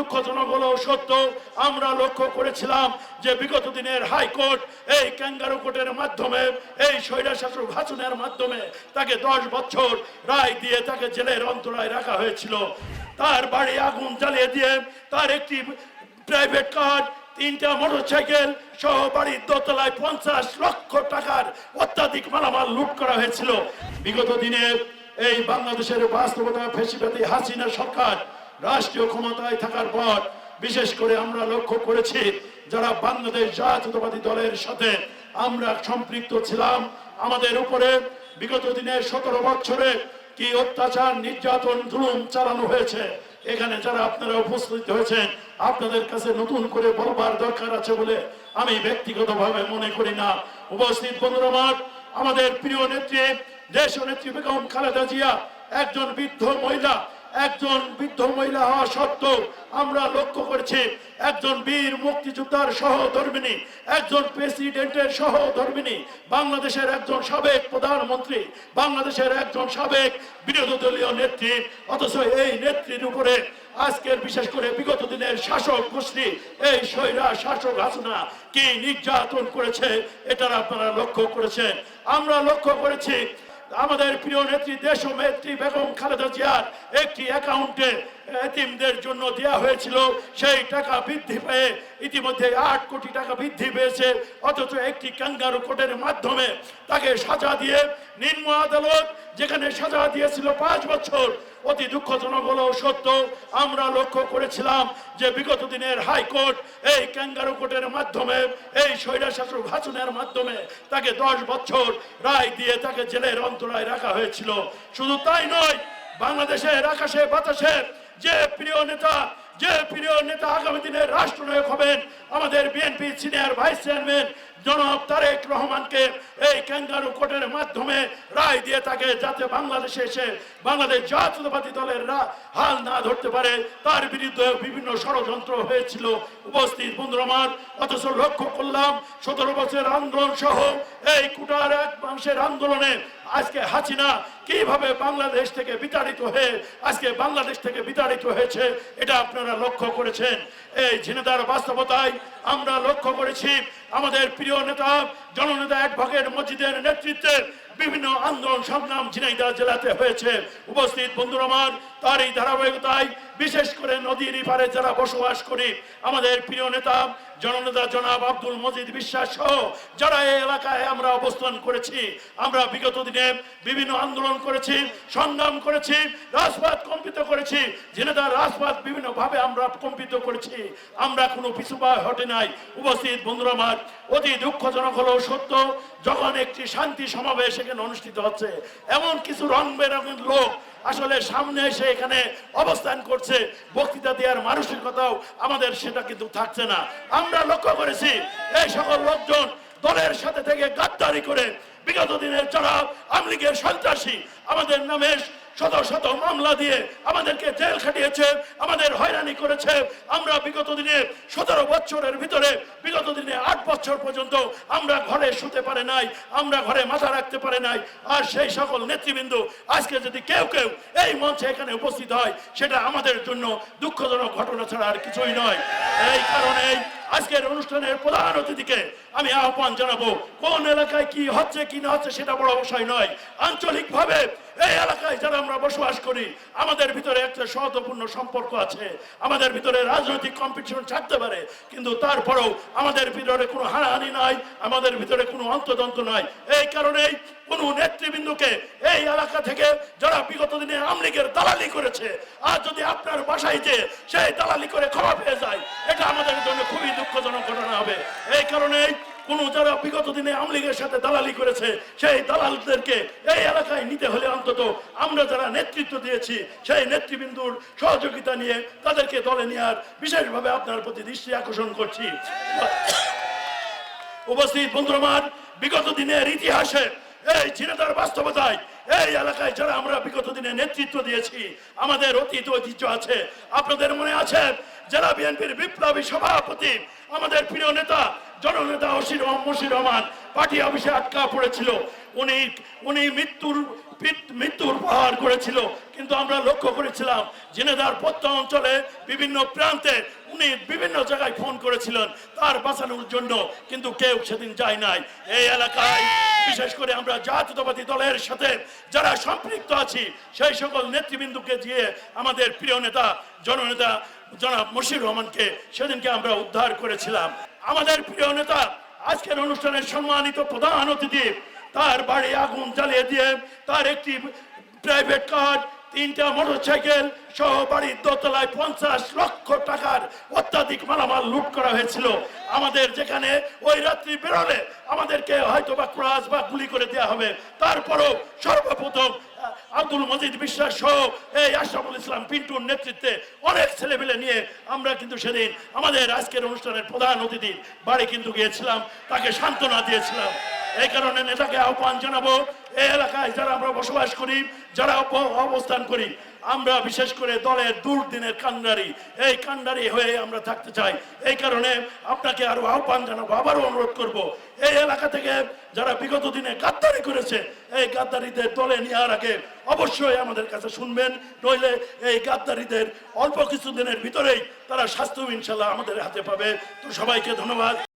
দুঃখজনক হলেও সত্য, আমরা লক্ষ্য করেছিলাম যে বিগত দিনের হাইকোর্ট এই ক্যাঙ্গারু কোর্টের মাধ্যমে, এই স্বৈরাশাসক হাসনের মাধ্যমে তাকে দশ বছর রায় দিয়ে তাকে জেলের অন্তরায় রাখা হয়েছিল। তার বাড়ি আগুন জ্বালিয়ে দিয়ে তার একটি প্রাইভেট কার, তিনটা মোটরসাইকেল সহ বাড়ির দোতলায় পঞ্চাশ লক্ষ টাকার অত্যাধিক মালামাল লুট করা হয়েছিল। বিগত দিনে এই বাংলাদেশের বাস্তবতা, ফেসিবাদী হাসিনা সরকার রাষ্ট্রীয় ক্ষমতায় থাকার পর, বিশেষ করে আমরা লক্ষ্য করেছি যারা বাংলাদেশ জাতীয়তাবাদী দলের সাথে আমরা সম্পৃক্ত ছিলাম, আমাদের উপরে বিগত দিনে সতেরো বছরে কি অত্যাচার, নির্যাতন, জুলুম চালানো হয়েছে, এখানে যারা আপনারা উপস্থিত হয়েছেন, আপনাদের কাছে নতুন করে বলবার দরকার আছে বলে আমি ব্যক্তিগতভাবে মনে করি না। উপস্থিত বন্ধুরা আমাদের প্রিয় নেত্রী দেশ নেত্রী বেগম খালেদা জিয়া, একজন বৃদ্ধ মহিলা একজন বৃদ্ধ মহিলা হওয়া সত্ত্বেও আমরা লক্ষ্য করেছি একজন বীর মুক্তিযোদ্ধার সহধর্মিনী, একজন প্রেসিডেন্টের সহধর্মিনী, বাংলাদেশের একজন সাবেক প্রধানমন্ত্রী, বাংলাদেশের একজন সাবেক বিরোধী দলীয় নেত্রী। অথচ এই নেত্রীর উপরে আজকের বিশেষ করে বিগত দিনের শাসক গোষ্ঠী, এই সৈরা শাসক হাসনা কি নির্যাতন করেছে, এটা আপনারা লক্ষ্য করেছেন। আমরা লক্ষ্য করেছি আমাদের প্রিয় নেত্রী দেশ নেত্রী বেগম খালেদা জিয়ার একটি অ্যাকাউন্টে এতিমদের জন্য দেওয়া হয়েছিল সেই টাকা বৃদ্ধি পেয়ে ইতিমধ্যে আট কোটি টাকা বৃদ্ধি পেয়েছে। অথচ একটি ক্যাঙ্গারু কোর্টের মাধ্যমে তাকে সাজা দিয়ে নিম্ন আদালত যেখানে সাজা দিয়েছিল পাঁচ বছর, অতি দুঃখজনক হলেও সত্য, আমরা লক্ষ্য করেছিলাম যে বিগত দিনের হাইকোর্ট এই ক্যাঙ্গারু কোর্টের মাধ্যমে, এই স্বৈরাশাসক হাসনের মাধ্যমে তাকে দশ বছর রায় দিয়ে তাকে জেলের অন্তরায় রাখা হয়েছিল। শুধু তাই নয়, বাংলাদেশের আকাশে বাতাসে যে প্রিয় নেতা, যে প্রিয় নেতা আগামী দিনের রাষ্ট্রনায়ক হবেন আমাদের বিএনপি সিনিয়র ভাইস চেয়ারম্যান জনাব তারেক রহমানকে এই ক্যাঙ্গারু কোর্টের মাধ্যমে রায় দিয়ে তাকে যাতে বাংলাদেশে এসে বাংলাদেশ জাতীয়তাবাদী দলের হাল না ধরতে পারে, তার বিরুদ্ধে বিভিন্ন ষড়যন্ত্র হয়েছিল। উপস্থিত বন্ধুরা আমার, অথচ লক্ষ্য করলাম, সতেরো বছরের আন্দোলন সহ এই কুটার এক মাসের আন্দোলনে আজকে হাসিনা কীভাবে বাংলাদেশ থেকে বিতাড়িত হয়ে, আজকে বাংলাদেশ থেকে বিতাড়িত হয়েছে, এটা আপনারা লক্ষ্য করেছেন। এই ঝিনেদার বাস্তবতায় আমরা লক্ষ্য করেছি, আমাদের প্রিয় নেতা, জননেতা অ্যাডভোকেট মসজিদের নেতৃত্বে বিভিন্ন আন্দোলন সংগ্রাম ঝিনাইদহ জেলাতে হয়েছে। উপস্থিত বন্ধুরা আমার তার এই ধারাবাহিকতায় বিশেষ করে নদীর ইপারে যারা বসবাস করি, আমাদের প্রিয় নেতা, জননেতা জনাব আব্দুল মজিদ বিশ্বাস সহ যারা এই এলাকায় আমরা অবস্থান করেছি, আমরা বিগত দিনে বিভিন্ন আন্দোলন করেছি, সংগ্রাম করেছি, রাজপথ কম্পিত করেছি জেনেদা রাজপথ বিভিন্ন ভাবে আমরা কম্পিত করেছি, আমরা কোনো পিছুপা হটে নাই। উপস্থিত বন্ধুরা আমার, অতি দুঃখজনক হলেও সত্য, যখন একটি শান্তি সমাবেশ এখানে অনুষ্ঠিত হচ্ছে, এমন কিছু রং বেরঙের লোক আসলে সামনে এসে এখানে অবস্থান করছে, বক্তৃতা দেওয়ার মানসিকতাও আমাদের সেটা কিন্তু থাকছে না। আমরা লক্ষ্য করেছি, এই সকল লোকজন দলের সাথে থেকে গাদ্দারি করে বিগত দিনের যারা আমলিগের সন্ত্রাসী আমাদের নামে শত শত মামলা দিয়ে আমাদেরকে জেল খাটিয়েছে, আমাদের হয়রানি করেছে। আমরা বিগত দিনে সতেরো বছরের ভিতরে, বিগত দিনে আট বছর পর্যন্ত আমরা ঘরে শুতে পারে নাই, আমরা ঘরে মাথা রাখতে পারে নাই। আর সেই সকল নেতৃবৃন্দ আজকে যদি কেউ কেউ এই মঞ্চে এখানে উপস্থিত হয়, সেটা আমাদের জন্য দুঃখজনক ঘটনা ছাড়া আর কিছুই নয়। এই কারণেই আজকের অনুষ্ঠানের প্রধান অতিথিকে আমি আহ্বান জানাব, কোন এলাকায় কি হচ্ছে, কি না হচ্ছে সেটা বড় বিষয় নয়। আঞ্চলিকভাবে এই এলাকায় যারা আমরা বসবাস করি, আমাদের ভিতরে একটা সহতপূর্ণ সম্পর্ক আছে। আমাদের ভিতরে রাজনৈতিক কম্পিটিশন থাকতে পারে, কিন্তু তারপরেও আমাদের ভিতরে কোনো হানাহানি নাই, আমাদের ভিতরে কোনো অন্তদন্ত নাই। এই কারণেই কোন নেতৃবৃন্দকে এই এলাকা থেকে যারা বিগত দিনে আমলিগের দালালি করেছে, আর যদি আপনার বাসায় যে সেই দালালি করে ক্ষমা পেয়ে যায়, এটা আমাদের জন্য খুবই দুঃখজনক ঘটনা হবে। এই কারণেই কোন যারা বিগত দিনে আমলিগের সাথে দালালি করেছে, সেই দালালদেরকে এই এলাকায় নিতে হলে অন্তত আমরা যারা নেতৃত্ব দিয়েছি, সেই নেতৃবৃন্দুর সহযোগিতা নিয়ে তাদেরকে দলে নেওয়ার বিশেষভাবে আপনার প্রতি দৃষ্টি আকর্ষণ করছি। উপস্থিত বন্ধুরমান বিগত দিনের ইতিহাসে এই ঝিনেদার বাস্তবতায় এই এলাকায় যারা আমরা বিগত দিনে নেতৃত্ব দিয়েছি, আমাদের অতীত ঐতিহ্য আছে। আপনাদের মনে আছে জেলা বিএনপির বিপ্লবী সভাপতি, আমাদের প্রিয় নেতা, জননেতা অসির মশির রহমান পার্টি অফিসে আটকা পড়েছিল। উনি উনি মৃত্যুর মৃত্যুর পাহাড় করেছিল। কিন্তু আমরা লক্ষ্য করেছিলাম, জেনেদার পত্র অঞ্চলে বিভিন্ন প্রান্তে উনি বিভিন্ন জায়গায় ফোন করেছিলেন, তার বাঁচানোর জন্য, কিন্তু কেউ সেদিন যায় নাই। এই এলাকায় বিশেষ করে আমরা জাতীয়তাবাদী দলের সাথে যারা সম্পৃক্ত আছি, সেই সকল নেতৃবৃন্দকে দিয়ে আমাদের প্রিয় নেতা, জননেতা জনাব মুশির রহমানকে সেদিনকে আমরা উদ্ধার করেছিলাম। আমাদের প্রিয় নেতা, আজকের অনুষ্ঠানের সম্মানিত প্রধান অতিথি, তার বাড়ি আগুন জ্বালিয়ে দিয়ে তার একটি প্রাইভেট কার তিনটা মোটরসাইকেল সহ বাড়ির দোতলায় পঞ্চাশ লক্ষ টাকার অত্যাধিক মালামাল লুট করা হয়েছিল। আমাদের যেখানে ওই রাত্রি বেরোলে আমাদেরকে হয়তো বা ক্রাস বা গুলি করে দেওয়া হবে। তারপরও সর্বপ্রথম আব্দুল মজিদ বিশ্বাস সহ এই আশরাফুল ইসলাম পিন্টুর নেতৃত্বে অনেক ছেলে ছেলেপেলে নিয়ে আমরা কিন্তু সেদিন আমাদের আজকের অনুষ্ঠানের প্রধান অতিথির বাড়ি কিন্তু গিয়েছিলাম, তাকে সান্ত্বনা দিয়েছিলাম। এই কারণে নেতাকে আহ্বান জানাব, এই এলাকায় যারা আমরা বসবাস করি, যারা অবস্থান করি, আমরা বিশেষ করে দলের দুর্দিনের কান্ডারি এই কান্ডারি হয়ে আমরা থাকতে চাই। এই কারণে আপনাকে আরও আহ্বান জানাব, আবারও অনুরোধ করব, এই এলাকা থেকে যারা বিগত দিনে গাদ্দারি করেছে, এই গাদ্দারিদের দলে নেওয়ার আগে অবশ্যই আমাদের কাছে শুনবেন, নইলে এই গাদ্দারিদের অল্প কিছু দিনের ভিতরেই তারা স্বাস্থ্য ইনশাল্লাহ আমাদের হাতে পাবে। তো সবাইকে ধন্যবাদ।